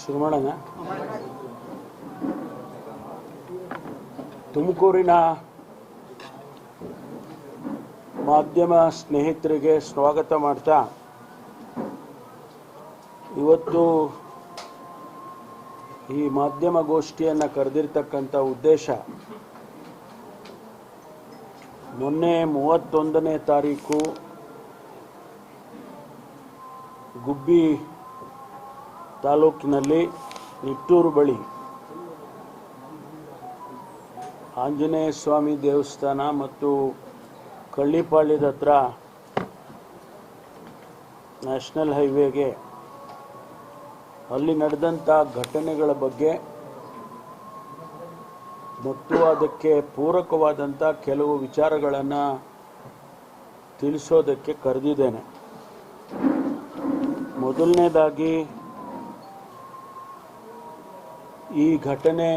ಶುರು ಮಾಡೋಣ. ತುಮಕೂರಿನ ಮಾಧ್ಯಮ ಸ್ನೇಹಿತರಿಗೆ ಸ್ವಾಗತ ಮಾಡ್ತಾ ಇವತ್ತು ಈ ಮಾಧ್ಯಮ ಗೋಷ್ಠಿಯನ್ನು ಕರೆದಿರ್ತಕ್ಕಂಥ ಉದ್ದೇಶ ಮೊನ್ನೆ ಮೂವತ್ತೊಂದನೇ ತಾರೀಕು ಗುಬ್ಬಿ ತಾಲೂಕಿನಲ್ಲಿ ನಿಟ್ಟೂರು ಬಳಿ ಆಂಜನೇಯ ಸ್ವಾಮಿ ದೇವಸ್ಥಾನ ಮತ್ತು ಕಳ್ಳಿಪಾಳ್ಯದ ಹತ್ರ ನ್ಯಾಷನಲ್ ಹೈವೇಗೆ ಅಲ್ಲಿ ನಡೆದಂಥ ಘಟನೆಗಳ ಬಗ್ಗೆ ಮತ್ತು ಅದಕ್ಕೆ ಪೂರಕವಾದಂಥ ಕೆಲವು ವಿಚಾರಗಳನ್ನು ತಿಳಿಸೋದಕ್ಕೆ ಕರೆದಿದ್ದೇನೆ. ಮೊದಲನೇದಾಗಿ ಈ ಘಟನೆ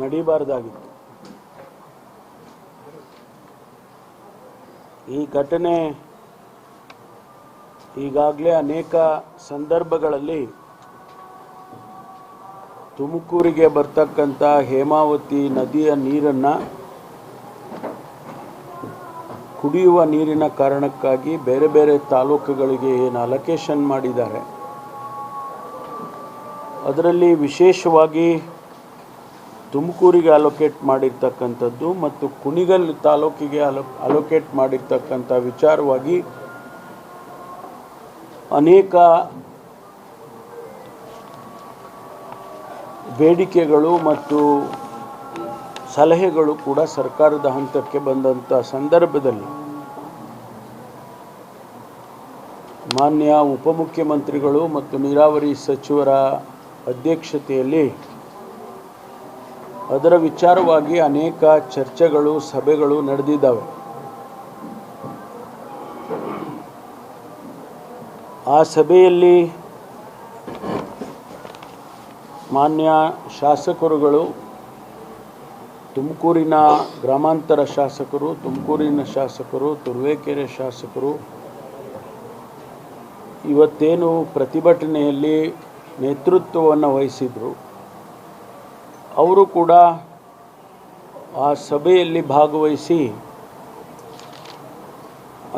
ನಡೀಬಾರ್ದಾಗಿತ್ತು. ಈ ಘಟನೆ ಈಗಾಗಲೇ ಅನೇಕ ಸಂದರ್ಭಗಳಲ್ಲಿ ತುಮಕೂರಿಗೆ ಬರ್ತಕ್ಕಂಥ ಹೇಮಾವತಿ ನದಿಯ ನೀರನ್ನು ಕುಡಿಯುವ ನೀರಿನ ಕಾರಣಕ್ಕಾಗಿ ಬೇರೆ ಬೇರೆ ತಾಲೂಕುಗಳಿಗೆ ಏನು ಅಲೊಕೇಶನ್ ಮಾಡಿದ್ದಾರೆ. ಅದರಲ್ಲಿ ವಿಶೇಷವಾಗಿ ತುಮಕೂರಿಗೆ ಅಲೋಕೇಟ್ ಮಾಡಿರ್ತಕ್ಕಂಥದ್ದು ಮತ್ತು ಕುಣಿಗಲ್ ತಾಲೂಕಿಗೆ ಅಲೋ ಅಲೋಕೇಟ್ ಮಾಡಿರ್ತಕ್ಕಂಥ ವಿಚಾರವಾಗಿ ಅನೇಕ ಬೇಡಿಕೆಗಳು ಮತ್ತು ಸಲಹೆಗಳು ಕೂಡ ಸರ್ಕಾರದ ಹಂತಕ್ಕೆ ಬಂದಂಥ ಸಂದರ್ಭದಲ್ಲಿ ಮಾನ್ಯ ಉಪಮುಖ್ಯಮಂತ್ರಿಗಳು ಮತ್ತು ನೀರಾವರಿ ಸಚಿವರ ಅಧ್ಯಕ್ಷತೆಯಲ್ಲಿ. ಅದರ ವಿಚಾರವಾಗಿ ಅನೇಕ ಚರ್ಚೆಗಳು, ಸಭೆಗಳು ನಡೆದಿದ್ದಾವೆ. ಆ ಸಭೆಯಲ್ಲಿ ಮಾನ್ಯ ಶಾಸಕರುಗಳು, ತುಮಕೂರಿನ ಗ್ರಾಮಾಂತರ ಶಾಸಕರು, ತುಮಕೂರಿನ ಶಾಸಕರು, ತುರುವೇಕೆರೆ ಶಾಸಕರು, ಇವತ್ತೇನು ಪ್ರತಿಭಟನೆಯಲ್ಲಿ ನೇತೃತ್ವವನ್ನು ವಹಿಸಿದರು. ಅವರು ಕೂಡ ಆ ಸಭೆಯಲ್ಲಿ ಭಾಗವಹಿಸಿ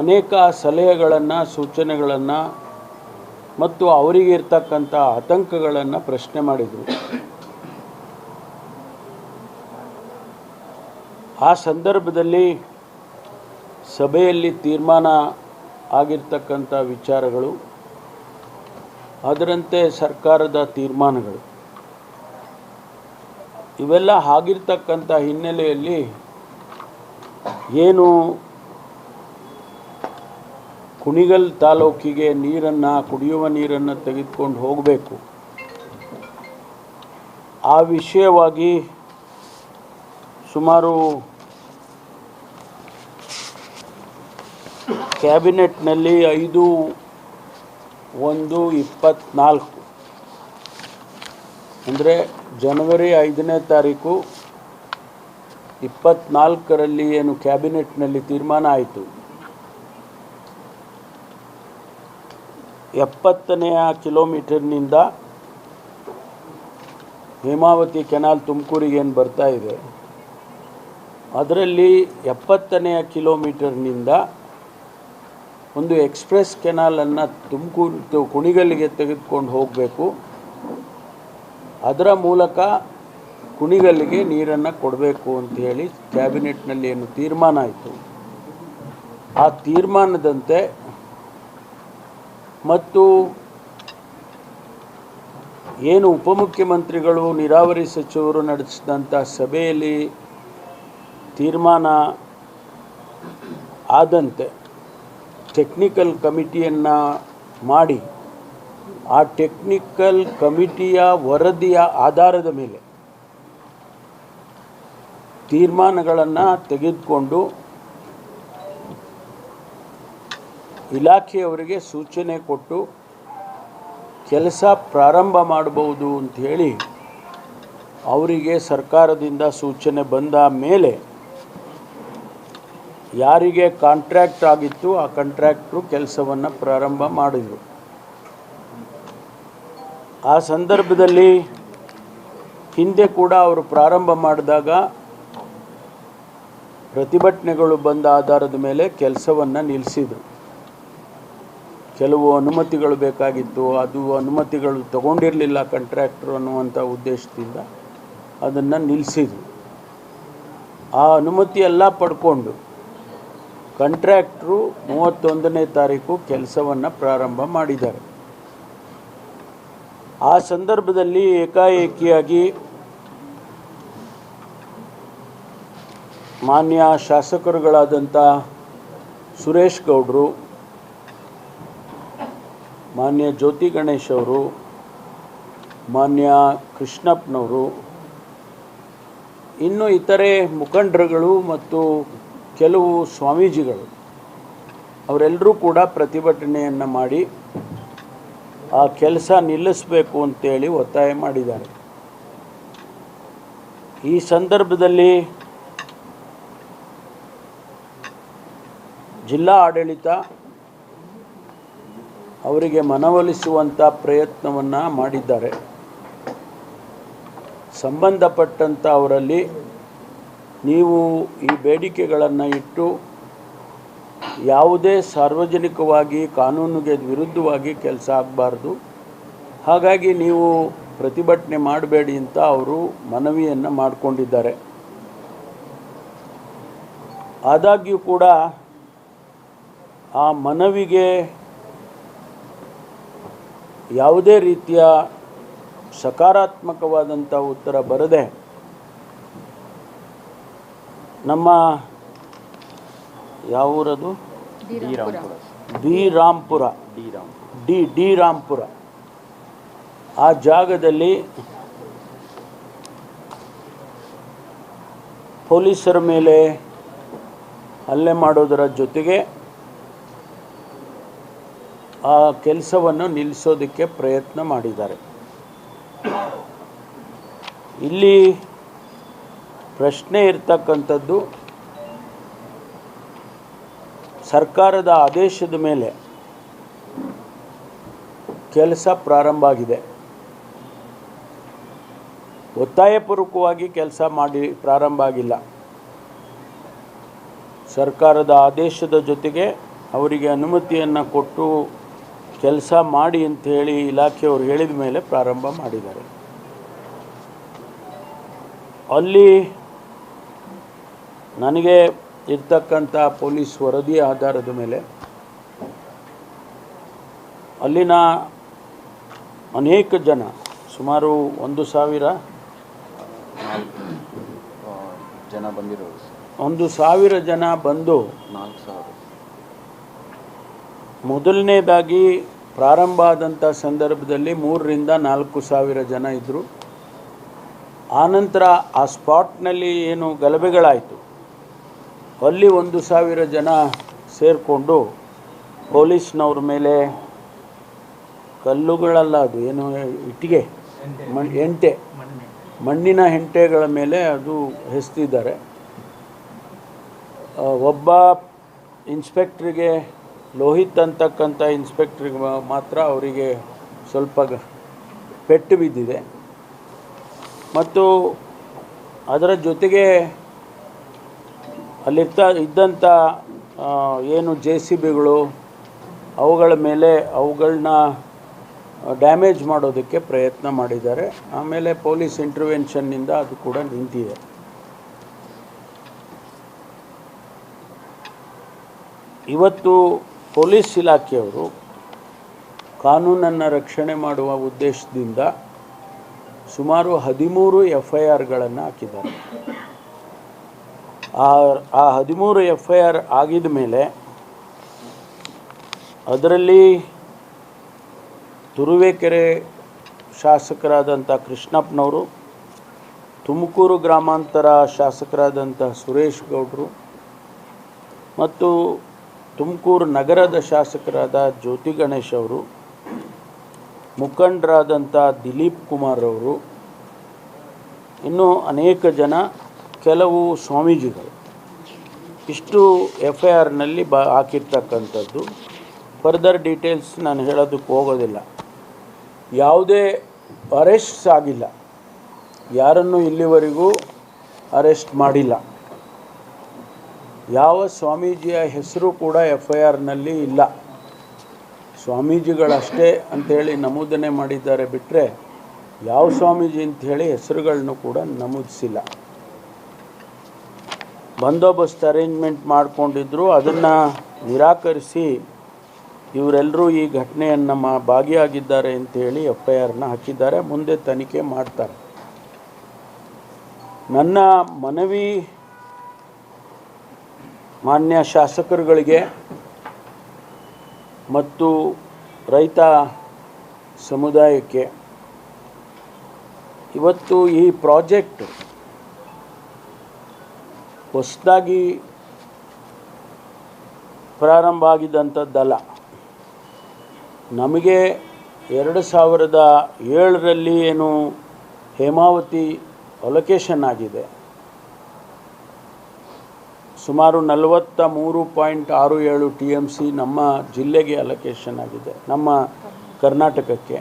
ಅನೇಕ ಸಲಹೆಗಳನ್ನು, ಸೂಚನೆಗಳನ್ನು ಮತ್ತು ಅವರಿಗೆ ಇರ್ತಕ್ಕಂಥ ಆತಂಕಗಳನ್ನು ಪ್ರಶ್ನೆ ಮಾಡಿದರು. ಆ ಸಂದರ್ಭದಲ್ಲಿ ಸಭೆಯಲ್ಲಿ ತೀರ್ಮಾನ ಆಗಿರ್ತಕ್ಕಂಥ ವಿಚಾರಗಳು ಅದರಂತೆ ಸರ್ಕಾರದ ತೀರ್ಮಾನಗಳು. ಇವೆಲ್ಲ ಆಗಿರ್ತಕ್ಕಂಥ ಹಿನ್ನೆಲೆಯಲ್ಲಿ ಏನು ಕುಣಿಗಲ್ ತಾಲೂಕಿಗೆ ನೀರನ್ನು, ಕುಡಿಯುವ ನೀರನ್ನು ತೆಗೆದುಕೊಂಡು ಹೋಗಬೇಕು. ಆ ವಿಷಯವಾಗಿ ಸುಮಾರು ಕ್ಯಾಬಿನೆಟ್ನಲ್ಲಿ ಐದು ಒಂದು ಇಪ್ಪತ್ತ್ನಾಲ್ಕು ಅಂದರೆ ಜನವರಿ ಐದನೇ ತಾರೀಕು ಇಪ್ಪತ್ತ್ನಾಲ್ಕರಲ್ಲಿ ಏನು ಕ್ಯಾಬಿನೆಟ್ನಲ್ಲಿ ತೀರ್ಮಾನ ಆಯಿತು. ಎಪ್ಪತ್ತನೆಯ ಕಿಲೋಮೀಟರ್ನಿಂದ ಹೇಮಾವತಿ ಕೆನಾಲ್ ತುಮಕೂರಿಗೆ ಏನು ಬರ್ತಾ ಇದೆ. ಅದರಲ್ಲಿ ಎಪ್ಪತ್ತನೆಯ ಕಿಲೋಮೀಟರ್ನಿಂದ ಒಂದು ಎಕ್ಸ್ಪ್ರೆಸ್ ಕೆನಾಲನ್ನು ತುಮಕೂರು ಕುಣಿಗಲ್ಲಿಗೆ ತೆಗೆದುಕೊಂಡು ಹೋಗಬೇಕು. ಅದರ ಮೂಲಕ ಕುಣಿಗಲ್ಲಿಗೆ ನೀರನ್ನು ಕೊಡಬೇಕು ಅಂತ ಹೇಳಿ ಕ್ಯಾಬಿನೆಟ್ನಲ್ಲಿ ಏನು ತೀರ್ಮಾನ ಆಯಿತು. ಆ ತೀರ್ಮಾನದಂತೆ ಮತ್ತು ಏನು ಉಪಮುಖ್ಯಮಂತ್ರಿಗಳು, ನೀರಾವರಿ ಸಚಿವರು ನಡೆಸಿದಂಥ ಸಭೆಯಲ್ಲಿ ತೀರ್ಮಾನ ಆದಂತೆ ಟೆಕ್ನಿಕಲ್ ಕಮಿಟಿಯನ್ನು ಮಾಡಿ, ಆ ಟೆಕ್ನಿಕಲ್ ಕಮಿಟಿಯ ವರದಿಯ ಆಧಾರದ ಮೇಲೆ ತೀರ್ಮಾನಗಳನ್ನು ತೆಗೆದುಕೊಂಡು ಇಲಾಖೆಯವರಿಗೆ ಸೂಚನೆ ಕೊಟ್ಟು ಕೆಲಸ ಪ್ರಾರಂಭ ಮಾಡಬಹುದು ಅಂತ ಹೇಳಿ ಅವರಿಗೆ ಸರ್ಕಾರದಿಂದ ಸೂಚನೆ ಬಂದ ಮೇಲೆ ಯಾರಿಗೆ ಕಾಂಟ್ರ್ಯಾಕ್ಟ್ ಆಗಿತ್ತು ಆ ಕಾಂಟ್ರ್ಯಾಕ್ಟ್ರು ಕೆಲಸವನ್ನು ಪ್ರಾರಂಭ ಮಾಡಿದರು. ಆ ಸಂದರ್ಭದಲ್ಲಿ ಹಿಂದೆ ಕೂಡ ಅವರು ಪ್ರಾರಂಭ ಮಾಡಿದಾಗ ಪ್ರತಿಭಟನೆಗಳು ಬಂದ ಆಧಾರದ ಮೇಲೆ ಕೆಲಸವನ್ನು ನಿಲ್ಲಿಸಿದರು ಕೆಲವು ಅನುಮತಿಗಳು ಬೇಕಾಗಿತ್ತು, ಅದು ಅನುಮತಿಗಳು ತಗೊಂಡಿರಲಿಲ್ಲ ಕಾಂಟ್ರ್ಯಾಕ್ಟ್ರು ಅನ್ನುವಂಥ ಉದ್ದೇಶದಿಂದ ಅದನ್ನು ನಿಲ್ಲಿಸಿದರು ಆ ಅನುಮತಿ ಎಲ್ಲ ಪಡ್ಕೊಂಡು ಕಾಂಟ್ರಾಕ್ಟ್ರು ಮೂವತ್ತೊಂದನೇ ತಾರೀಕು ಕೆಲಸವನ್ನು ಪ್ರಾರಂಭ ಮಾಡಿದ್ದಾರೆ. ಆ ಸಂದರ್ಭದಲ್ಲಿ ಏಕಾಏಕಿಯಾಗಿ ಮಾನ್ಯ ಶಾಸಕರುಗಳಾದಂಥ ಸುರೇಶ್ ಗೌಡರು, ಮಾನ್ಯ ಜ್ಯೋತಿ ಗಣೇಶ್ ಅವರು, ಮಾನ್ಯ ಕೃಷ್ಣಪ್ಪನವರು, ಇನ್ನು ಇತರೆ ಮುಖಂಡರುಗಳು ಮತ್ತು ಕೆಲವು ಸ್ವಾಮೀಜಿಗಳು ಅವರೆಲ್ಲರೂ ಕೂಡ ಪ್ರತಿಭಟನೆಯನ್ನು ಮಾಡಿ ಆ ಕೆಲಸ ನಿಲ್ಲಿಸಬೇಕು ಅಂತೇಳಿ ಒತ್ತಾಯ ಮಾಡಿದ್ದಾರೆ. ಈ ಸಂದರ್ಭದಲ್ಲಿ ಜಿಲ್ಲಾ ಆಡಳಿತ ಅವರಿಗೆ ಮನವೊಲಿಸುವಂಥ ಪ್ರಯತ್ನವನ್ನು ಮಾಡಿದ್ದಾರೆ. ಸಂಬಂಧಪಟ್ಟಂಥ ಅವರಲ್ಲಿ ನೀವು ಈ ಬೇಡಿಕೆಗಳನ್ನು ಇಟ್ಟು ಯಾವುದೇ ಸಾರ್ವಜನಿಕವಾಗಿ, ಕಾನೂನಿಗೆ ವಿರುದ್ಧವಾಗಿ ಕೆಲಸ ಆಗಬಾರ್ದು. ಹಾಗಾಗಿ ನೀವು ಪ್ರತಿಭಟನೆ ಮಾಡಬೇಡಿ ಅಂತ ಅವರು ಮನವಿಯನ್ನು ಮಾಡಿಕೊಂಡಿದ್ದಾರೆ. ಆದಾಗ್ಯೂ ಕೂಡ ಆ ಮನವಿಗೆ ಯಾವುದೇ ರೀತಿಯ ಸಕಾರಾತ್ಮಕವಾದಂಥ ಉತ್ತರ ಬರದೆ ನಮ್ಮ ಯಾವ ಊರದು? D Rampura B Rampura D Ram D D Rampura ಆ ಜಾಗದಲ್ಲಿ ಪೊಲೀಸರ ಮೇಲೆ ಹಲ್ಲೆ ಮಾಡೋದರ ಜೊತೆಗೆ ಆ ಕೆಲಸವನ್ನು ನಿಲ್ಲಿಸೋದಕ್ಕೆ ಪ್ರಯತ್ನ ಮಾಡಿದ್ದಾರೆ. ಇಲ್ಲಿ ಪ್ರಶ್ನೆ ಇರ್ತಕ್ಕಂಥದ್ದು ಸರ್ಕಾರದ ಆದೇಶದ ಮೇಲೆ ಕೆಲಸ ಪ್ರಾರಂಭ ಆಗಿದೆ. ಒತ್ತಾಯಪೂರ್ವಕವಾಗಿ ಕೆಲಸ ಮಾಡಿ ಪ್ರಾರಂಭ ಆಗಿಲ್ಲ. ಸರ್ಕಾರದ ಆದೇಶದ ಜೊತೆಗೆ ಅವರಿಗೆ ಅನುಮತಿಯನ್ನು ಕೊಟ್ಟು ಕೆಲಸ ಮಾಡಿ ಅಂತ ಹೇಳಿ ಇಲಾಖೆಯವರು ಹೇಳಿದ ಮೇಲೆ ಪ್ರಾರಂಭ ಮಾಡಿದ್ದಾರೆ. ಅಲ್ಲಿ ನನಗೆ ಇರ್ತಕ್ಕಂಥ ಪೊಲೀಸ್ ವರದಿ ಆಧಾರದ ಮೇಲೆ ಅಲ್ಲಿನ ಅನೇಕ ಜನ ಸುಮಾರು ಒಂದು ಸಾವಿರ ಜನ ಬಂದಿರೋರು ಸರ್. ಒಂದು ಸಾವಿರ ಜನ ಬಂದು ನಾಲ್ಕು ಸಾವಿರ. ಮೊದಲನೇದಾಗಿ ಪ್ರಾರಂಭ ಆದಂಥ ಸಂದರ್ಭದಲ್ಲಿ ಮೂರರಿಂದ ನಾಲ್ಕು ಸಾವಿರ ಜನ ಇದ್ದರು ಆನಂತರ ಆ ಸ್ಪಾಟ್ನಲ್ಲಿ ಏನು ಗಲಭೆಗಳಾಯಿತು. ಅಲ್ಲಿ ಒಂದು ಸಾವಿರ ಜನ ಸೇರಿಕೊಂಡು ಪೊಲೀಸ್ನವ್ರ ಮೇಲೆ ಕಲ್ಲುಗಳಲ್ಲ ಅದು ಏನು, ಇಟ್ಟಿಗೆ, ಮಣ್, ಹೆಂಟೆ, ಮಣ್ಣಿನ ಹೆಂಟೆಗಳ ಮೇಲೆ ಅದು ಹೆಸ್ತಿದ್ದಾರೆ. ಒಬ್ಬ ಇನ್ಸ್ಪೆಕ್ಟ್ರಿಗೆ, ಲೋಹಿತ್ ಅಂತಕ್ಕಂಥ ಇನ್ಸ್ಪೆಕ್ಟ್ರಿಗೆ ಮಾತ್ರ ಅವರಿಗೆ ಸ್ವಲ್ಪ ಪೆಟ್ಟು ಬಿದ್ದಿದೆ. ಮತ್ತು ಅದರ ಜೊತೆಗೆ ಅಲ್ಲಿರ್ತ ಇದ್ದಂಥ ಏನು ಜೆ ಸಿ ಬಿಗಳು, ಅವುಗಳ ಮೇಲೆ ಅವುಗಳನ್ನ ಡ್ಯಾಮೇಜ್ ಮಾಡೋದಕ್ಕೆ ಪ್ರಯತ್ನ ಮಾಡಿದ್ದಾರೆ. ಆಮೇಲೆ ಪೊಲೀಸ್ ಇಂಟರ್ವೆನ್ಷನ್ನಿಂದ ಅದು ಕೂಡ ನಿಂತಿದೆ. ಇವತ್ತು ಪೊಲೀಸ್ ಇಲಾಖೆಯವರು ಕಾನೂನನ್ನು ರಕ್ಷಣೆ ಮಾಡುವ ಉದ್ದೇಶದಿಂದ ಸುಮಾರು ಹದಿಮೂರು ಎಫ್ ಐ ಆರ್ಗಳನ್ನು ಹಾಕಿದ್ದಾರೆ. ಆ ಹದಿಮೂರು ಎಫ್ ಐ ಆರ್ ಆಗಿದ ಮೇಲೆ ಅದರಲ್ಲಿ ತುರುವೇಕೆರೆ ಶಾಸಕರಾದಂಥ ಕೃಷ್ಣಪ್ಪನವರು, ತುಮಕೂರು ಗ್ರಾಮಾಂತರ ಶಾಸಕರಾದಂಥ ಸುರೇಶ್ ಗೌಡರು ಮತ್ತು ತುಮಕೂರು ನಗರದ ಶಾಸಕರಾದ ಜ್ಯೋತಿ ಗಣೇಶ್ ಅವರು, ಮುಖಂಡರಾದಂಥ ದಿಲೀಪ್ ಕುಮಾರ್ ಅವರು, ಇನ್ನೂ ಅನೇಕ ಜನ ಕೆಲವು ಸ್ವಾಮೀಜಿಗಳು ಇಷ್ಟು ಎಫ್ ಐ ಆರ್ನಲ್ಲಿ ಬ ಹಾಕಿರ್ತಕ್ಕಂಥದ್ದು. ಫರ್ದರ್ ಡೀಟೇಲ್ಸ್ ನಾನು ಹೇಳೋದಕ್ಕೆ ಹೋಗೋದಿಲ್ಲ. ಯಾವುದೇ ಅರೆಸ್ಟ್ಸ್ ಆಗಿಲ್ಲ. ಯಾರನ್ನು ಇಲ್ಲಿವರೆಗೂ ಅರೆಸ್ಟ್ ಮಾಡಿಲ್ಲ. ಯಾವ ಸ್ವಾಮೀಜಿಯ ಹೆಸರು ಕೂಡ ಎಫ್ ಐ ಆರ್ನಲ್ಲಿ ಇಲ್ಲ. ಸ್ವಾಮೀಜಿಗಳಷ್ಟೇ ಅಂಥೇಳಿ ನಮೂದನೆ ಮಾಡಿದ್ದಾರೆ ಬಿಟ್ಟರೆ ಯಾವ ಸ್ವಾಮೀಜಿ ಅಂಥೇಳಿ ಹೆಸರುಗಳನ್ನು ಕೂಡ ನಮೂದಿಸಿಲ್ಲ. ಬಂದೋಬಸ್ತ್ ಅರೇಂಜ್ಮೆಂಟ್ ಮಾಡಿಕೊಂಡಿದ್ರು. ಅದನ್ನು ನಿರಾಕರಿಸಿ ಇವರೆಲ್ಲರೂ ಈ ಘಟನೆಯನ್ನು ಮಾ, ಭಾಗಿಯಾಗಿದ್ದಾರೆ ಅಂತೇಳಿ ಎಫ್ ಐ ಆರ್ನ ಹಾಕಿದ್ದಾರೆ. ಮುಂದೆ ತನಿಖೆ ಮಾಡ್ತಾರೆ. ನನ್ನ ಮನವಿ ಮಾನ್ಯ ಶಾಸಕರುಗಳಿಗೆ ಮತ್ತು ರೈತ ಸಮುದಾಯಕ್ಕೆ ಇವತ್ತು ಈ ಪ್ರಾಜೆಕ್ಟ್ ಹೊಸದಾಗಿ ಪ್ರಾರಂಭ ಆಗಿದ್ದಂಥದ್ದಲ್ಲ. ನಮಗೆ ಎರಡು ಸಾವಿರದ ಏಳರಲ್ಲಿ ಏನು ಹೇಮಾವತಿ ಅಲೊಕೇಶನ್ ಆಗಿದೆ. ಸುಮಾರು ನಲವತ್ತ ಮೂರು ಪಾಯಿಂಟ್ ಆರು ಏಳು ಟಿ ಎಂ ಸಿ ನಮ್ಮ ಜಿಲ್ಲೆಗೆ ಅಲೊಕೇಶನ್ ಆಗಿದೆ, ನಮ್ಮ ಕರ್ನಾಟಕಕ್ಕೆ.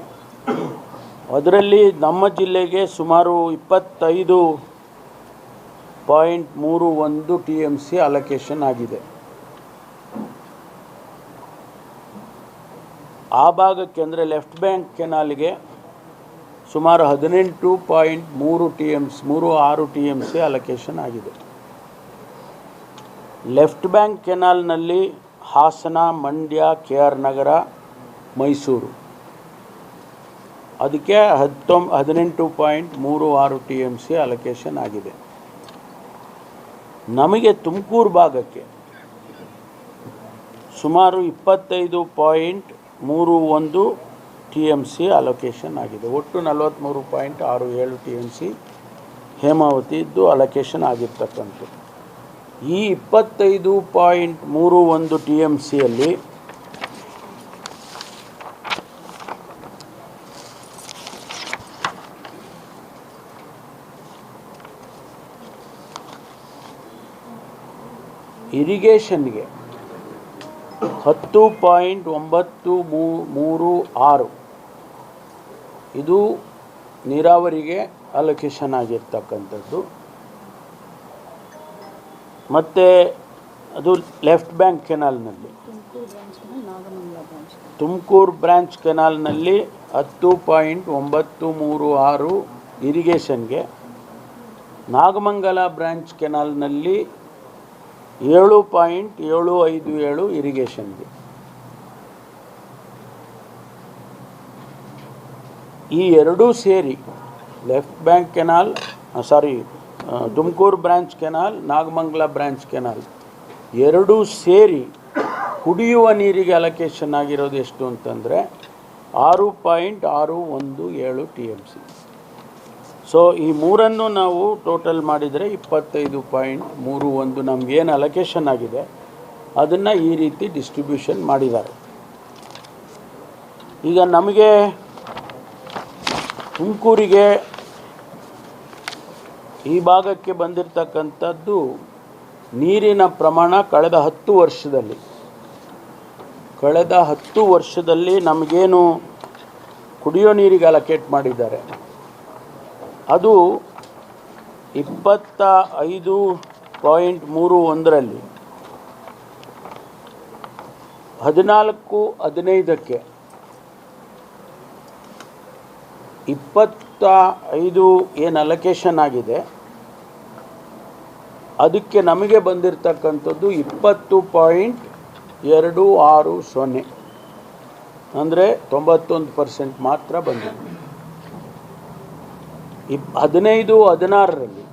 ಅದರಲ್ಲಿ ನಮ್ಮ ಜಿಲ್ಲೆಗೆ ಸುಮಾರು ಇಪ್ಪತ್ತೈದು ಪಾಯಿಂಟ್ ಮೂರು ಒಂದು ಟಿ ಎಂ ಸಿ ಅಲೊಕೇಶನ್ ಆಗಿದೆ. ಆ ಭಾಗಕ್ಕೆ ಅಂದರೆ ಲೆಫ್ಟ್ ಬ್ಯಾಂಕ್ ಕೆನಾಲ್ಗೆ ಸುಮಾರು ಹದಿನೆಂಟು ಪಾಯಿಂಟ್ ಮೂರು ಟಿ ಎಮ್ಸ್ ಮೂರು ಆರು ಟಿ ಎಂ ಸಿ ಅಲೊಕೇಶನ್ ಆಗಿದೆ. ಲೆಫ್ಟ್ ಬ್ಯಾಂಕ್ ಕೆನಾಲ್ನಲ್ಲಿ ಹಾಸನ, ಮಂಡ್ಯ, ಕೆ ಆರ್ ನಗರ, ಮೈಸೂರು. ಅದಕ್ಕೆ ಹತ್ತೊಂಬ, ಹದಿನೆಂಟು ಪಾಯಿಂಟ್ ಮೂರು ಆರು ಟಿ ಎಂ ಸಿ ಅಲೊಕೇಶನ್ ಆಗಿದೆ. ನಮಗೆ ತುಮಕೂರು ಭಾಗಕ್ಕೆ ಸುಮಾರು ಇಪ್ಪತ್ತೈದು ಪಾಯಿಂಟ್ ಮೂರು ಒಂದು ಟಿ ಎಂ ಸಿ ಅಲೊಕೇಶನ್ ಆಗಿದೆ. ಒಟ್ಟು ನಲವತ್ತ್ಮೂರು ಪಾಯಿಂಟ್ ಆರು ಏಳು ಟಿ ಎಂ ಸಿ ಹೇಮಾವತಿದ್ದು ಅಲೊಕೇಶನ್ ಆಗಿರ್ತಕ್ಕಂಥದ್ದು. ಈ ಇಪ್ಪತ್ತೈದು ಪಾಯಿಂಟ್ ಮೂರು ಒಂದು ಟಿ ಎಂ ಸಿಯಲ್ಲಿ ಇರಿಗೇಷನ್ಗೆ ಹತ್ತು ಪಾಯಿಂಟ್ ಒಂಬತ್ತು ಮೂರು ಆರು. ಇದು ನೀರಾವರಿಗೆ ಅಲೊಕೇಶನ್ ಆಗಿರ್ತಕ್ಕಂಥದ್ದು. ಮತ್ತು ಅದು ಲೆಫ್ಟ್ ಬ್ಯಾಂಕ್ ಕೆನಾಲ್ನಲ್ಲಿ ತುಮಕೂರು ಬ್ರಾಂಚ್ ಕೆನಾಲ್ನಲ್ಲಿ ಹತ್ತು ಪಾಯಿಂಟ್ ಒಂಬತ್ತು ಮೂರು ಆರು ಇರಿಗೇಷನ್ಗೆ. ನಾಗಮಂಗಲ ಬ್ರಾಂಚ್ ಕೆನಾಲ್ನಲ್ಲಿ ಏಳು ಪಾಯಿಂಟ್ ಏಳು ಐದು ಏಳು ಇರಿಗೇಷನ್ಗೆ. ಈ ಎರಡೂ ಸೇರಿ left bank canal sorry Tumakuru branch canal, Nagamangala branch canal ಎರಡೂ ಸೇರಿ ಕುಡಿಯುವ ನೀರಿಗೆ ಅಲೊಕೇಶನ್ ಆಗಿರೋದು ಎಷ್ಟು ಅಂತಂದರೆ ಆರು ಪಾಯಿಂಟ್ ಆರು ಒಂದು ಏಳು ಟಿ ಎಂ ಸಿ. ಸೊ ಈ ಮೂರನ್ನು ನಾವು ಟೋಟಲ್ ಮಾಡಿದರೆ ಇಪ್ಪತ್ತೈದು ಪಾಯಿಂಟ್ ಮೂರು ಒಂದು ನಮಗೇನು ಅಲೊಕೇಶನ್ ಆಗಿದೆ, ಅದನ್ನು ಈ ರೀತಿ ಡಿಸ್ಟ್ರಿಬ್ಯೂಷನ್ ಮಾಡಿದ್ದಾರೆ. ಈಗ ನಮಗೆ ತುಮಕೂರಿಗೆ ಈ ಭಾಗಕ್ಕೆ ಬಂದಿರತಕ್ಕಂಥದ್ದು ನೀರಿನ ಪ್ರಮಾಣ ಕಳೆದ ಹತ್ತು ವರ್ಷದಲ್ಲಿ. ಕಳೆದ ಹತ್ತು ವರ್ಷದಲ್ಲಿ ನಮಗೇನು ಕುಡಿಯೋ ನೀರಿಗೆ ಅಲೋಕೇಟ್ ಮಾಡಿದ್ದಾರೆ. ಅದು ಇಪ್ಪತ್ತ ಐದು ಪಾಯಿಂಟ್ ಮೂರು ಒಂದರಲ್ಲಿ ಹದಿನಾಲ್ಕು ಹದಿನೈದಕ್ಕೆ ಇಪ್ಪತ್ತ ಐದು ಏನು ಅಲೊಕೇಶನ್ ಆಗಿದೆ, ಅದಕ್ಕೆ ನಮಗೆ ಬಂದಿರತಕ್ಕಂಥದ್ದು ಇಪ್ಪತ್ತು ಪಾಯಿಂಟ್ ಎರಡು ಆರು ಸೊನ್ನೆ. ಅಂದರೆ ತೊಂಬತ್ತೊಂದು ಪರ್ಸೆಂಟ್ ಮಾತ್ರ ಬಂದಿದೆ. ಇಪ್ ಹದಿನೈದು, ಹದಿನಾರರಲ್ಲಿ.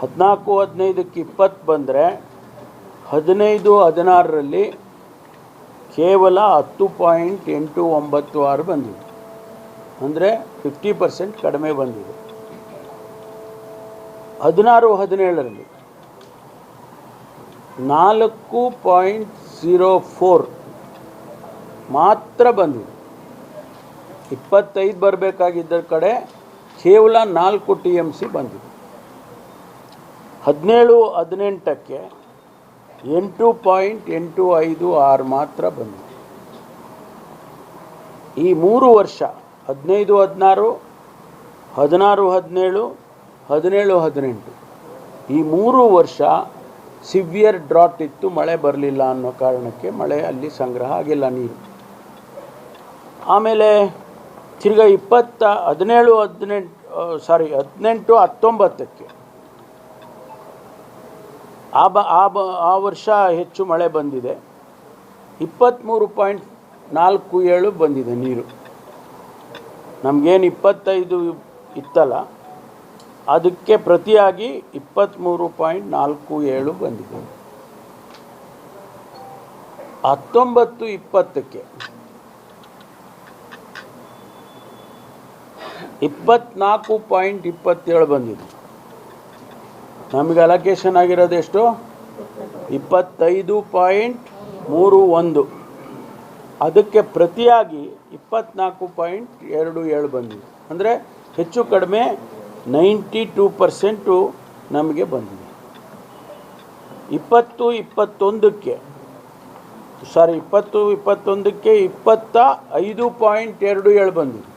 ಹದಿನಾಲ್ಕು, ಹದಿನೈದಕ್ಕೆ ಇಪ್ಪತ್ತು ಬಂದರೆ ಹದಿನೈದು, ಹದಿನಾರರಲ್ಲಿ ಕೇವಲ ಹತ್ತು ಪಾಯಿಂಟ್ ಎಂಟು ಒಂಬತ್ತು ಆರು ಬಂದಿದೆ. ಅಂದರೆ ಫಿಫ್ಟಿ ಪರ್ಸೆಂಟ್ ಕಡಿಮೆ ಬಂದಿದೆ. ಹದಿನಾರು, ಹದಿನೇಳರಲ್ಲಿ ನಾಲ್ಕು ಪಾಯಿಂಟ್ ಝೀರೋ ಫೋರ್ ಮಾತ್ರ ಬಂದಿದೆ. ಇಪ್ಪತ್ತೈದು ಬರಬೇಕಾಗಿದ್ದ ಕಡೆ ಕೇವಲ ನಾಲ್ಕು ಟಿ ಎಂ ಸಿ ಬಂದಿದೆ. ಹದಿನೇಳು, ಹದಿನೆಂಟಕ್ಕೆ ಎಂಟು ಪಾಯಿಂಟ್ ಎಂಟು ಐದು ಆರು ಮಾತ್ರ ಬಂದಿದೆ. ಈ ಮೂರು ವರ್ಷ, ಹದಿನೈದು, ಹದಿನಾರು ಹದಿನಾರು, ಹದಿನೇಳು ಹದಿನೇಳು, ಹದಿನೆಂಟು, ಈ ಮೂರು ವರ್ಷ ಸಿವಿಯರ್ ಡ್ರಾಟ್ ಇತ್ತು, ಮಳೆ ಬರಲಿಲ್ಲ ಅನ್ನೋ ಕಾರಣಕ್ಕೆ ಮಳೆ ಅಲ್ಲಿ ಸಂಗ್ರಹ ಆಗಿಲ್ಲ ನೀರು. ಆಮೇಲೆ ತಿರ್ಗಾ ಇಪ್ಪತ್ತ, ಹದಿನೇಳು, ಹದಿನೆಂಟು ಸಾರಿ ಹದಿನೆಂಟು, ಹತ್ತೊಂಬತ್ತಕ್ಕೆ. ಆ ಬ ಆ ಬ, ಆ ವರ್ಷ ಹೆಚ್ಚು ಮಳೆ ಬಂದಿದೆ. ಇಪ್ಪತ್ತ್ಮೂರು ಪಾಯಿಂಟ್ ನಾಲ್ಕು ಏಳು ಬಂದಿದೆ ನೀರು. ನಮಗೇನು ಇಪ್ಪತ್ತೈದು ಇತ್ತಲ್ಲ, ಅದಕ್ಕೆ ಪ್ರತಿಯಾಗಿ ಇಪ್ಪತ್ತ್ಮೂರು ಪಾಯಿಂಟ್ ನಾಲ್ಕು ಏಳು ಬಂದಿದೆ. ಹತ್ತೊಂಬತ್ತು ಇಪ್ಪತ್ತಕ್ಕೆ. ಇಪ್ಪತ್ನಾಲ್ಕು ಪಾಯಿಂಟ್ ಇಪ್ಪತ್ತೇಳು ಬಂದಿದೆ. ನಮಗೆ ಅಲೊಕೇಶನ್ ಆಗಿರೋದು ಎಷ್ಟು? ಇಪ್ಪತ್ತೈದು ಪಾಯಿಂಟ್ ಮೂರು ಒಂದು. ಅದಕ್ಕೆ ಪ್ರತಿಯಾಗಿ ಇಪ್ಪತ್ನಾಲ್ಕು ಪಾಯಿಂಟ್ ಎರಡು ಏಳು ಬಂದಿದೆ. ಅಂದರೆ ಹೆಚ್ಚು ಕಡಿಮೆ ನೈಂಟಿ ಟೂ ಪರ್ಸೆಂಟು ನಮಗೆ ಬಂದಿದೆ. ಇಪ್ಪತ್ತು, ಇಪ್ಪತ್ತೊಂದಕ್ಕೆ ಸಾರಿ ಇಪ್ಪತ್ತು, ಇಪ್ಪತ್ತೊಂದಕ್ಕೆ ಇಪ್ಪತ್ತ ಐದು ಪಾಯಿಂಟ್ ಎರಡು ಏಳು ಬಂದಿದೆ.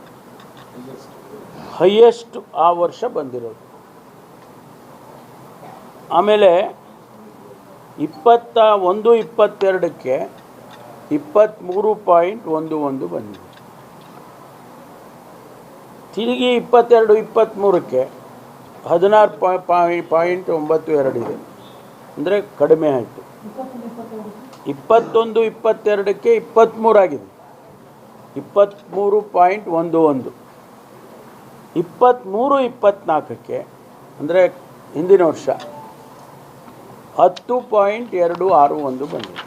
ಹೈಯೆಸ್ಟ್ ಆ ವರ್ಷ ಬಂದಿರೋದು. ಆಮೇಲೆ ಇಪ್ಪತ್ತ ಒಂದು, ಇಪ್ಪತ್ತೆರಡಕ್ಕೆ ಇಪ್ಪತ್ತ್ಮೂರು ಪಾಯಿಂಟ್ ಒಂದು ಒಂದು ಬಂದಿದೆ. ತಿರುಗಿ ಇಪ್ಪತ್ತೆರಡು ಇಪ್ಪತ್ತ್ಮೂರಕ್ಕೆ ಹದಿನಾರು ಪಾಯಿಂಟ್ ಒಂಬತ್ತು ಎರಡಿದೆ ಅಂದರೆ ಕಡಿಮೆ ಆಯಿತು. ಇಪ್ಪತ್ತೊಂದು, ಇಪ್ಪತ್ತೆರಡಕ್ಕೆ ಇಪ್ಪತ್ತ್ಮೂರಾಗಿದೆ ಇಪ್ಪತ್ತ್ಮೂರು ಪಾಯಿಂಟ್ ಒಂದು ಒಂದು. ಇಪ್ಪತ್ತ್ಮೂರು ಇಪ್ಪತ್ತ್ನಾಲ್ಕಕ್ಕೆ ಅಂದರೆ ಹಿಂದಿನ ವರ್ಷ, ಹತ್ತು ಪಾಯಿಂಟ್ ಎರಡು ಆರು ಒಂದು ಬಂದಿದೆ.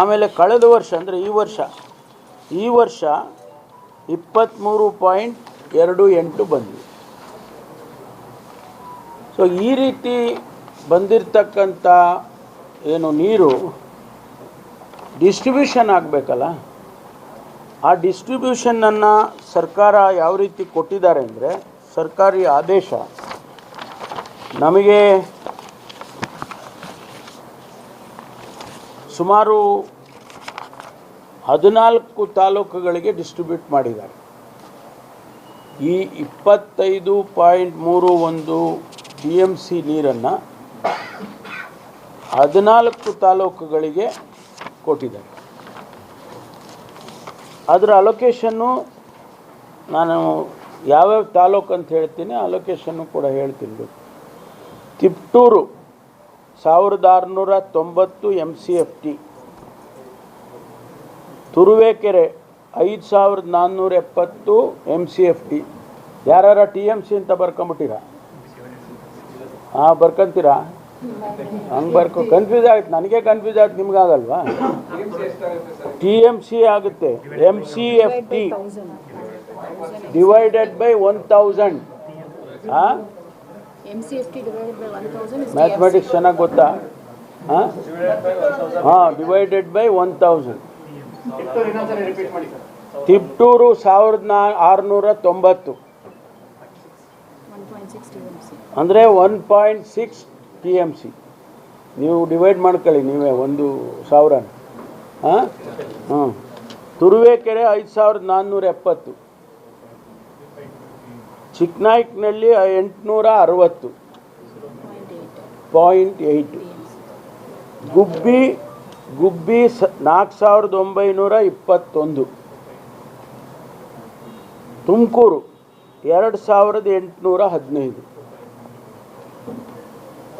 ಆಮೇಲೆ ಕಳೆದ ವರ್ಷ, ಅಂದರೆ ಈ ವರ್ಷ ಈ ವರ್ಷ ಇಪ್ಪತ್ತ್ಮೂರು ಪಾಯಿಂಟ್ ಎರಡು ಎಂಟು ಬಂದಿದೆ. ಸೊ ಈ ರೀತಿ ಬಂದಿರತಕ್ಕಂಥ ಏನು ನೀರು ಡಿಸ್ಟ್ರಿಬ್ಯೂಷನ್ ಆಗಬೇಕಲ್ಲ? ಆ ಡಿಸ್ಟ್ರಿಬ್ಯೂಷನನ್ನು ಸರ್ಕಾರ ಯಾವ ರೀತಿ ಕೊಟ್ಟಿದ್ದಾರೆ ಅಂದರೆ ಸರ್ಕಾರಿ ಆದೇಶ ನಮಗೆ ಸುಮಾರು ಹದಿನಾಲ್ಕು ತಾಲೂಕುಗಳಿಗೆ ಡಿಸ್ಟ್ರಿಬ್ಯೂಟ್ ಮಾಡಿದ್ದಾರೆ. ಈ ಇಪ್ಪತ್ತೈದು ಪಾಯಿಂಟ್ ಮೂರು ಒಂದು ಡಿ ಎಂ ಸಿ ನೀರನ್ನು ಹದಿನಾಲ್ಕು ತಾಲೂಕುಗಳಿಗೆ ಕೊಟ್ಟಿದ್ದಾರೆ. ಅದರ ಅಲೊಕೇಶನ್ನು ನಾನು ಯಾವ್ಯಾವ ತಾಲೂಕು ಅಂತ ಹೇಳ್ತೀನಿ ಅಲೊಕೇಶನ್ನು ಕೂಡ ಹೇಳ್ತೀನಿ ತಿಪ್ಟೂರು ಸಾವಿರದ ಆರುನೂರ ತೊಂಬತ್ತು M C F T Turuvekere ಐದು ಸಾವಿರದ ನಾನ್ನೂರ ಎಪ್ಪತ್ತು ಎಂ ಸಿ ಎಫ್ ಟಿ ಯಾರ್ಯಾರ ಟಿ ಎಂ ಸಿ ಅಂತ ಬರ್ಕೊಂಬಿಟ್ಟಿರಾ? ಹಾಂ, ಬರ್ಕೊಂತೀರಾ? ಹಂಗೆ ಬರ್ಕೊ ಕನ್ಫ್ಯೂಸ್ ಆಗುತ್ತೆ ನನಗೆ ಕನ್ಫ್ಯೂಸ್ ಆಗುತ್ತೆ ನಿಮ್ಗಾಗಲ್ವಾ? ಟಿ ಎಂ ಸಿ ಆಗುತ್ತೆ. M C F T divided by one thousand ಹಾಂ MCFT divided by 1000 ಮ್ಯಾಥಮೆಟಿಕ್ಸ್ ಚೆನ್ನಾಗಿ ಗೊತ್ತಾ? ಹಾಂ ಹಾಂ divided by one thousand Tiptur ಸಾವಿರದ ನಾ ಆರುನೂರ ತೊಂಬತ್ತು. 1.6 TMC. ಅಂದರೆ one point six T M C ನೀವು ಡಿವೈಡ್ ಮಾಡ್ಕೊಳ್ಳಿ ನೀವೇ, ಒಂದು ಸಾವಿರ ಹಾಂ? ಹ್ಞೂ ತುರುವೇಕೆರೆ ಐದು ಸಾವಿರದ ನಾನ್ನೂರ ಎಪ್ಪತ್ತು. ಚಿಕ್ಕನಾಯ್ಕನಲ್ಲಿ ಎಂಟುನೂರ ಅರವತ್ತು. ಪಾಯಿಂಟ್ ಏಯ್ಟು ಗುಬ್ಬಿ ಗುಬ್ಬಿ ಸ, ನಾಲ್ಕು ಸಾವಿರದ ಒಂಬೈನೂರ ಇಪ್ಪತ್ತೊಂದು. ತುಮಕೂರು, ಎರಡು ಸಾವಿರದ ಎಂಟುನೂರ ಹದಿನೈದು.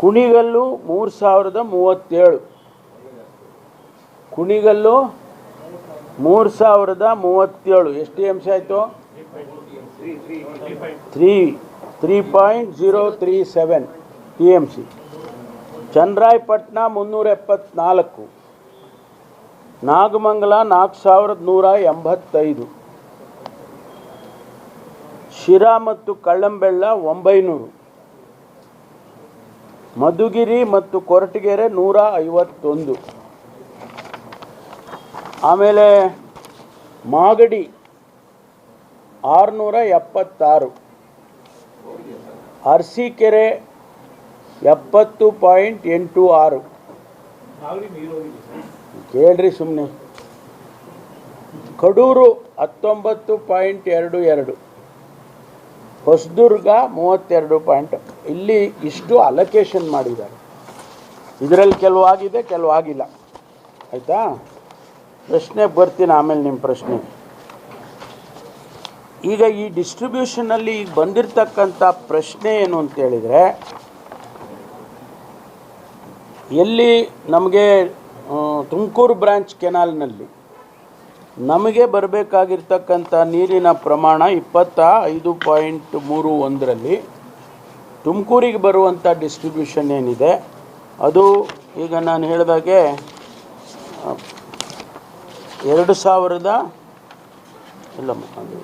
ಕುಣಿಗಲ್ಲು ಮೂರು ಸಾವಿರದ ಮೂವತ್ತೇಳು. ಕುಣಿಗಲ್ಲು ಮೂರು ಸಾವಿರದ ಮೂವತ್ತೇಳು. ಎಷ್ಟು ಎಂ ಸಿ ಆಯಿತು? Three three point zero three seven T M C. Channarayapatna ಮುನ್ನೂರ ಎಪ್ಪತ್ನಾಲ್ಕು. ನಾಗಮಂಗಲ ನಾಲ್ಕು ಸಾವಿರದ ನೂರ ಎಂಬತ್ತೈದು. ಶಿರಾ ಮತ್ತು ಕಳ್ಳಂಬೆಳ್ಳ ಒಂಬೈನೂರು. ಮಧುಗಿರಿ ಮತ್ತು ಕೊರಟಗೆರೆ ನೂರ ಐವತ್ತೊಂದು. ಆಮೇಲೆ ಮಾಗಡಿ ಆರುನೂರ ಎಪ್ಪತ್ತಾರು. ಅರ್ಸಿಕೆರೆ ಎಪ್ಪತ್ತು ಪಾಯಿಂಟ್ ಎಂಟು ಆರು. ಕೇಳ್ರಿ ಸುಮ್ಮನೆ ಕಡೂರು ಹತ್ತೊಂಬತ್ತು ಪಾಯಿಂಟ್ ಎರಡು ಎರಡು. ಹೊಸದುರ್ಗ ಮೂವತ್ತೆರಡು ಪಾಯಿಂಟ್, ಇಲ್ಲಿ ಇಷ್ಟು ಅಲೊಕೇಶನ್ ಮಾಡಿದ್ದಾರೆ. ಇದರಲ್ಲಿ ಕೆಲವು ಆಗಿದೆ, ಕೆಲವು ಆಗಿಲ್ಲ. ಆಯಿತಾ? ಪ್ರಶ್ನೆ ಬರ್ತೀನಿ ಆಮೇಲೆ ನಿಮ್ಮ ಪ್ರಶ್ನೆ. ಈಗ ಈ ಡಿಸ್ಟ್ರಿಬ್ಯೂಷನಲ್ಲಿ ಈಗ ಬಂದಿರತಕ್ಕಂಥ ಪ್ರಶ್ನೆ ಏನು ಅಂತೇಳಿದರೆ ಎಲ್ಲಿ ನಮಗೆ ತುಮಕೂರು ಬ್ರಾಂಚ್ ಕೆನಾಲ್ನಲ್ಲಿ ನಮಗೆ ಬರಬೇಕಾಗಿರ್ತಕ್ಕಂಥ ನೀರಿನ ಪ್ರಮಾಣ ಇಪ್ಪತ್ತ ಐದು ಪಾಯಿಂಟ್ ಮೂರು ಒಂದರಲ್ಲಿ ತುಮಕೂರಿಗೆ ಬರುವಂಥ ಡಿಸ್ಟ್ರಿಬ್ಯೂಷನ್ ಏನಿದೆ, ಅದು ಈಗ ನಾನು ಹೇಳಿದಾಗೆ, ಎರಡು ಸಾವಿರದ, ಇಲ್ಲಮ್ಮ, ಅದು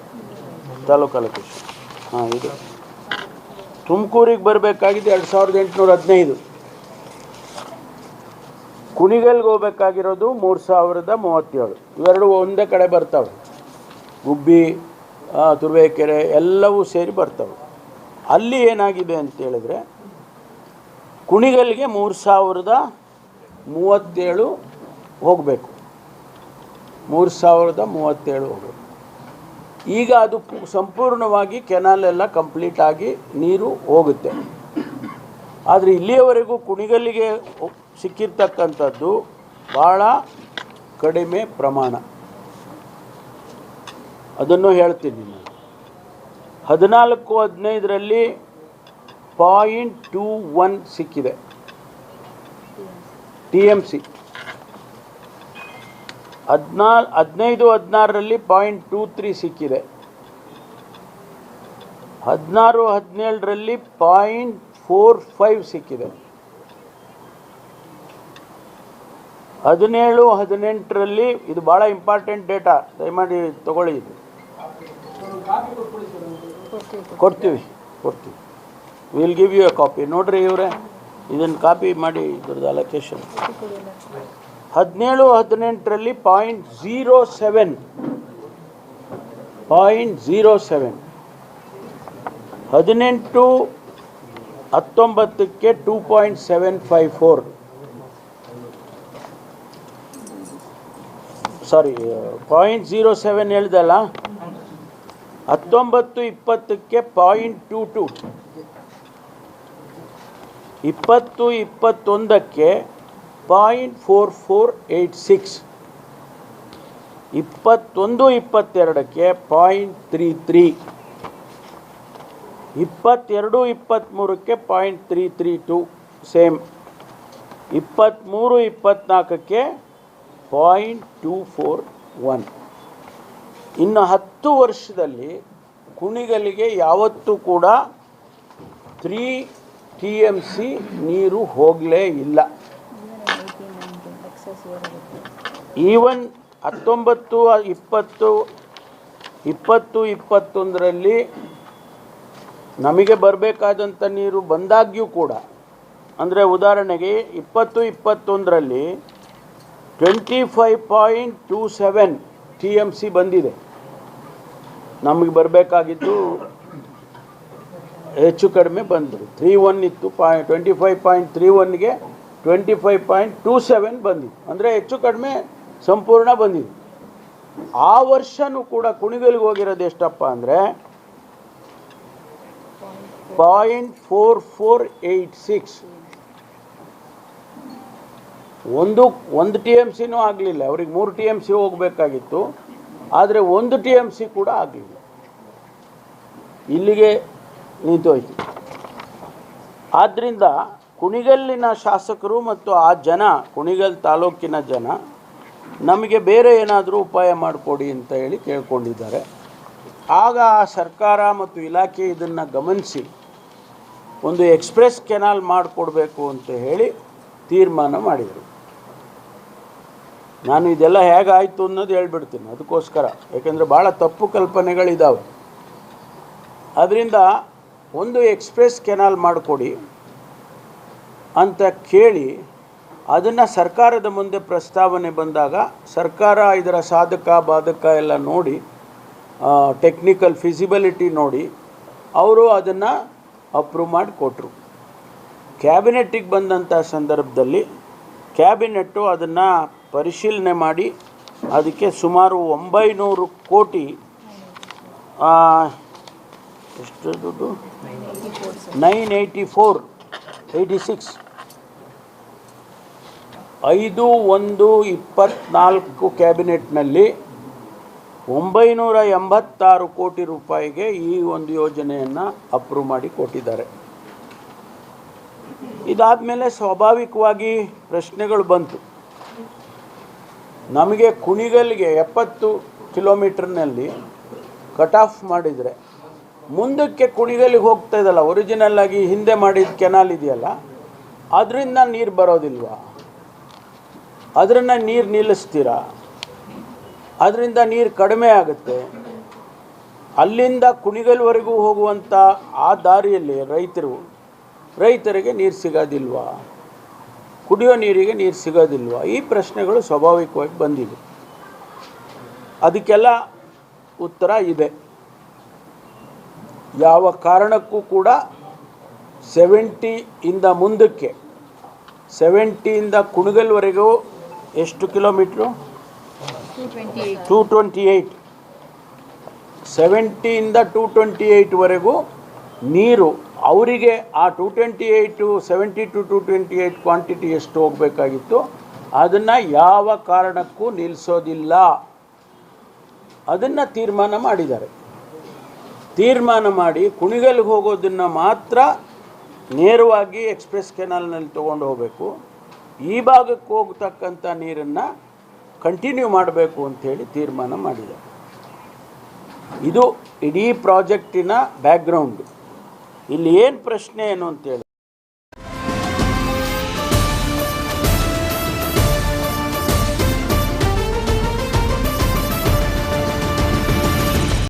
ತಾಲೂಕು ಅಲೋಕೇಶನ್ ಹಾಂ, ಇದು. ತುಮಕೂರಿಗೆ ಬರಬೇಕಾಗಿದೆ ಎರಡು ಸಾವಿರದ ಎಂಟುನೂರ ಹದಿನೈದು. ಕುಣಿಗಲ್ಗೆ ಹೋಗ್ಬೇಕಾಗಿರೋದು ಮೂರು ಸಾವಿರದ ಮೂವತ್ತೇಳು. ಇವೆರಡು ಒಂದೇ ಕಡೆ ಬರ್ತವೆ. ಗುಬ್ಬಿ ತುರುವೇಕೆರೆ ಎಲ್ಲವೂ ಸೇರಿ ಬರ್ತವೆ. ಅಲ್ಲಿ ಏನಾಗಿದೆ ಅಂತ ಹೇಳಿದ್ರೆ, ಕುಣಿಗಲ್ಗೆ ಮೂರು ಸಾವಿರದ ಮೂವತ್ತೇಳು ಹೋಗಬೇಕು. ಮೂರು ಸಾವಿರದ ಮೂವತ್ತೇಳು ಹೋಗಬೇಕು. ಈಗ ಅದು ಸಂಪೂರ್ಣವಾಗಿ ಕೆನಾಲ್ ಎಲ್ಲ ಕಂಪ್ಲೀಟ್ ಆಗಿ ನೀರು ಹೋಗುತ್ತೆ. ಆದರೆ ಇಲ್ಲಿಯವರೆಗೂ ಕುಣಿಗಲ್ಲಿಗೆ ಸಿಕ್ಕಿರ್ತಕ್ಕಂಥದ್ದು ಭಾಳ ಕಡಿಮೆ ಪ್ರಮಾಣ. ಅದನ್ನು ಹೇಳ್ತೀನಿ ನಾನು. ಹದಿನಾಲ್ಕು, ಹದಿನೈದರಲ್ಲಿ ಪಾಯಿಂಟ್ ಟೂ ಒನ್ ಸಿಕ್ಕಿದೆ. ಟಿ ಎಂ ಸಿ ಹದಿನಾಲ್, ಹದಿನೈದು, ಹದಿನಾರರಲ್ಲಿ ಪಾಯಿಂಟ್ ಟೂ ತ್ರೀ ಸಿಕ್ಕಿದೆ. ಹದಿನಾರು, ಹದಿನೇಳರಲ್ಲಿ ಪಾಯಿಂಟ್ ಫೋರ್ ಫೈವ್ ಸಿಕ್ಕಿದೆ. ಹದಿನೇಳು, ಹದಿನೆಂಟರಲ್ಲಿ ಇದು ಭಾಳ ಇಂಪಾರ್ಟೆಂಟ್ ಡೇಟಾ ದಯಮಾಡಿ ತಗೊಳ್ಳಿ ಇದು. ಕೊಡ್ತೀವಿ ಕೊಡ್ತೀವಿ. Will give you a copy ನೋಡ್ರಿ ಇವರೇ ಇದನ್ನು ಕಾಪಿ ಮಾಡಿ ಇದ್ರದ್ದು ಅಲೊಕೇಶನ್ ಹದಿನೇಳು, ಹದಿನೆಂಟರಲ್ಲಿ point zero seven point zero seven ಹದಿನೆಂಟು, ಹತ್ತೊಂಬತ್ತಕ್ಕೆ two point seven five four sorry point zero seven ಹೇಳ್ದಲ್ಲ? ಹತ್ತೊಂಬತ್ತು ಇಪ್ಪತ್ತಕ್ಕೆ ಪಾಯಿಂಟ್ ಟೂ ಟು ಇಪ್ಪತ್ತು ಇಪ್ಪತ್ತೊಂದಕ್ಕೆ point four four eight six ಇಪ್ಪತ್ತೊಂದು ಇಪ್ಪತ್ತೆರಡಕ್ಕೆ ಪಾಯಿಂಟ್ ತ್ರೀ ತ್ರೀ ಇಪ್ಪತ್ತೆರಡು ಇಪ್ಪತ್ತ್ಮೂರಕ್ಕೆ point three three two same ಇಪ್ಪತ್ತ್ಮೂರು ಇಪ್ಪತ್ತ್ನಾಲ್ಕಕ್ಕೆ ಪಾಯಿಂಟ್ ಟೂ ಫೋರ್ ಒನ್ ಇನ್ನು ಹತ್ತು ವರ್ಷದಲ್ಲಿ ಕುಣಿಗಲಿಗೆ ಯಾವತ್ತೂ ಕೂಡ ತ್ರೀ ಟಿ ಎಂ ಸಿ ನೀರು ಹೋಗಲೇ ಇಲ್ಲ. ಈವನ್ ಹತ್ತೊಂಬತ್ತು, ಇಪ್ಪತ್ತು ಇಪ್ಪತ್ತು, ಇಪ್ಪತ್ತೊಂದರಲ್ಲಿ ನಮಗೆ ಬರಬೇಕಾದಂಥ ನೀರು ಬಂದಾಗ್ಯೂ ಕೂಡ, ಅಂದರೆ ಉದಾಹರಣೆಗೆ ಇಪ್ಪತ್ತು, ಇಪ್ಪತ್ತೊಂದರಲ್ಲಿ twenty five point two seven T M C ಬಂದಿದೆ. ನಮಗೆ ಬರಬೇಕಾಗಿದ್ದು ಹೆಚ್ಚು ಕಡಿಮೆ ಬಂದರು. ತ್ರೀ ಒನ್ ಇತ್ತು ಪಾಯ್ twenty five point three ಒನ್ಗೆ twenty five point two seven ಬಂದಿದೆ ಅಂದರೆ ಹೆಚ್ಚು ಕಡಿಮೆ ಸಂಪೂರ್ಣ ಬಂದಿದೆ. ಆ ವರ್ಷನೂ ಕೂಡ ಕುಣಿಗಲ್ಗೆ ಹೋಗಿರೋದು ಎಷ್ಟಪ್ಪ ಅಂದರೆ point four four eight six ಒಂದು ಒಂದು ಟಿ ಎಂ ಸಿನೂ ಆಗಲಿಲ್ಲ. ಅವ್ರಿಗೆ ಮೂರು ಟಿ ಎಂ ಸಿ ಹೋಗಬೇಕಾಗಿತ್ತು. ಆದರೆ ಒಂದು ಟಿ ಎಂ ಸಿ ಕೂಡ ಆಗಲಿಲ್ಲ. ಇಲ್ಲಿಗೆ ನಿಂತೋಯ್ತು. ಆದ್ದರಿಂದ ಕುಣಿಗಲ್ಲಿನ ಶಾಸಕರು ಮತ್ತು ಆ ಜನ, ಕುಣಿಗಲ್ ತಾಲೂಕಿನ ಜನ, ನಮಗೆ ಬೇರೆ ಏನಾದರೂ ಉಪಾಯ ಮಾಡಿಕೊಡಿ ಅಂತ ಹೇಳಿ ಕೇಳ್ಕೊಂಡಿದ್ದಾರೆ. ಆಗ ಆ ಸರ್ಕಾರ ಮತ್ತು ಇಲಾಖೆ ಇದನ್ನು ಗಮನಿಸಿ, ಒಂದು ಎಕ್ಸ್ಪ್ರೆಸ್ ಕೆನಾಲ್ ಮಾಡಿಕೊಡ್ಬೇಕು ಅಂತ ಹೇಳಿ ತೀರ್ಮಾನ ಮಾಡಿದರು. ನಾನು ಇದೆಲ್ಲ ಹೇಗಾಯಿತು ಅನ್ನೋದು ಹೇಳ್ಬಿಡ್ತೀನಿ, ಅದಕ್ಕೋಸ್ಕರ. ಯಾಕೆಂದರೆ ಭಾಳ ತಪ್ಪು ಕಲ್ಪನೆಗಳಿದ್ದಾವೆ ಅದರಿಂದ ಒಂದು ಎಕ್ಸ್ಪ್ರೆಸ್ ಕೆನಾಲ್ ಮಾಡಿಕೊಡಿ ಅಂತ ಕೇಳಿ ಅದನ್ನು ಸರ್ಕಾರದ ಮುಂದೆ ಪ್ರಸ್ತಾವನೆ ಬಂದಾಗ ಸರ್ಕಾರ ಇದರ ಸಾಧಕ, ಬಾಧಕ ಎಲ್ಲ ನೋಡಿ ಟೆಕ್ನಿಕಲ್ ಫಿಸಿಬಿಲಿಟಿ ನೋಡಿ ಅವರು ಅದನ್ನು ಅಪ್ರೂವ್ ಮಾಡಿ ಕೊಟ್ಟರು ಕ್ಯಾಬಿನೆಟ್ಟಿಗೆ ಬಂದಂಥ ಸಂದರ್ಭದಲ್ಲಿ ಕ್ಯಾಬಿನೆಟ್ಟು ಅದನ್ನು ಪರಿಶೀಲನೆ ಮಾಡಿ ಅದಕ್ಕೆ ಸುಮಾರು ಒಂಬೈನೂರು ಕೋಟಿ ಎಷ್ಟು ದುಡ್ಡು nine eighty four, eighty six. ಐದು, ಒಂದು ಇಪ್ಪತ್ತ್ನಾಲ್ಕು ಕ್ಯಾಬಿನೆಟ್ನಲ್ಲಿ ಒಂಬೈನೂರ ಎಂಬತ್ತಾರು ಕೋಟಿ ರೂಪಾಯಿಗೆ ಈ ಒಂದು ಯೋಜನೆಯನ್ನು ಅಪ್ರೂವ್ ಮಾಡಿ ಕೊಟ್ಟಿದ್ದಾರೆ. ಇದಾದ ಮೇಲೆ ಸ್ವಾಭಾವಿಕವಾಗಿ ಪ್ರಶ್ನೆಗಳು ಬಂತು. ನಮಗೆ ಕುಣಿಗಲ್ಗೆ ಎಪ್ಪತ್ತು ಕಿಲೋಮೀಟರ್ನಲ್ಲಿ ಕಟ್ ಆಫ್ ಮಾಡಿದರೆ, ಮುಂದಕ್ಕೆ ಕುಣಿಗಲ್ಗೆ ಹೋಗ್ತಾ ಇದಲ್ಲ ಒರಿಜಿನಲ್ ಆಗಿ ಹಿಂದೆ ಮಾಡಿದ ಕೆನಾಲ್ ಇದೆಯಲ್ಲ, ಅದರಿಂದ ನೀರು ಬರೋದಿಲ್ವ? ಅದನ್ನು ನೀರು ನಿಲ್ಲಿಸ್ತೀರಾ? ಅದರಿಂದ ನೀರು ಕಡಿಮೆ ಆಗುತ್ತೆ. ಅಲ್ಲಿಂದ ಕುಣಿಗಲ್ವರೆಗೂ ಹೋಗುವಂಥ ಆ ದಾರಿಯಲ್ಲಿ ರೈತರು, ರೈತರಿಗೆ ನೀರು ಸಿಗೋದಿಲ್ವಾ? ಕುಡಿಯೋ ನೀರಿಗೆ ನೀರು ಸಿಗೋದಿಲ್ವ? ಈ ಪ್ರಶ್ನೆಗಳು ಸ್ವಾಭಾವಿಕವಾಗಿ ಬಂದಿವೆ ಅದಕ್ಕೆಲ್ಲ ಉತ್ತರ ಇದೆ. ಯಾವ ಕಾರಣಕ್ಕೂ ಕೂಡ ಸೆವೆಂಟಿಯಿಂದ ಮುಂದಕ್ಕೆ ಸೆವೆಂಟಿಯಿಂದ ಕುಣಗಲ್ವರೆಗೂ ಎಷ್ಟು ಕಿಲೋಮೀಟ್ರು? ಟೂ ಟ್ವೆಂಟಿ ಏಯ್ಟ್ ಸೆವೆಂಟಿಯಿಂದ ಟೂ ಟ್ವೆಂಟಿ ಏಯ್ಟ್ವರೆಗೂ ನೀರು ಅವರಿಗೆ ಆ two twenty eight seventy to two twenty eight quantity ಎಷ್ಟು ಹೋಗಬೇಕಾಗಿತ್ತು, ಅದನ್ನು ಯಾವ ಕಾರಣಕ್ಕೂ ನಿಲ್ಲಿಸೋದಿಲ್ಲ ಅದನ್ನು ತೀರ್ಮಾನ ಮಾಡಿದ್ದಾರೆ. ತೀರ್ಮಾನ ಮಾಡಿ ಕುಣಿಗಲ್ಗೆ ಹೋಗೋದನ್ನು ಮಾತ್ರ ನೇರವಾಗಿ ಎಕ್ಸ್ಪ್ರೆಸ್ ಕೆನಾಲ್ನಲ್ಲಿ ತೊಗೊಂಡು ಹೋಗಬೇಕು. ಈ ಭಾಗಕ್ಕೆ ಹೋಗ್ತಕ್ಕಂಥ ನೀರನ್ನು ಕಂಟಿನ್ಯೂ ಮಾಡಬೇಕು ಅಂಥೇಳಿ ತೀರ್ಮಾನ ಮಾಡಿದ್ದಾರೆ. ಇದು ಇಡೀ ಪ್ರಾಜೆಕ್ಟಿನ ಬ್ಯಾಕ್ಗ್ರೌಂಡು ಇಲ್ಲಿ ಏನು ಪ್ರಶ್ನೆ ಏನು ಅಂತೇಳಿ?